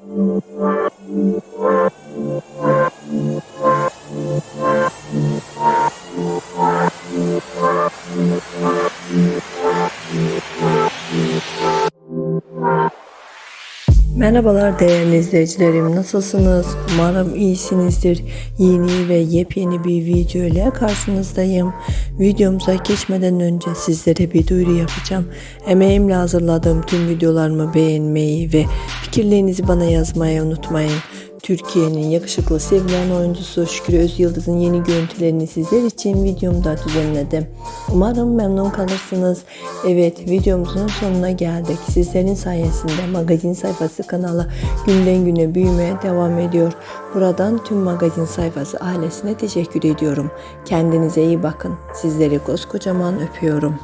Thank you. Merhabalar değerli izleyicilerim nasılsınız? Umarım iyisinizdir. Yeni ve yepyeni bir video ile karşınızdayım. Videomuza geçmeden önce sizlere bir duyuru yapacağım. Emeğimle hazırladığım tüm videolarımı beğenmeyi ve fikirlerinizi bana yazmayı unutmayın. Türkiye'nin yakışıklı sevilen oyuncusu Şükrü Özyıldız'ın yeni görüntülerini sizler için videomda düzenledim. Umarım memnun kalırsınız. Evet videomuzun sonuna geldik. Sizlerin sayesinde magazin sayfası kanalı günden güne büyümeye devam ediyor. Buradan tüm magazin sayfası ailesine teşekkür ediyorum. Kendinize iyi bakın. Sizleri koskocaman öpüyorum.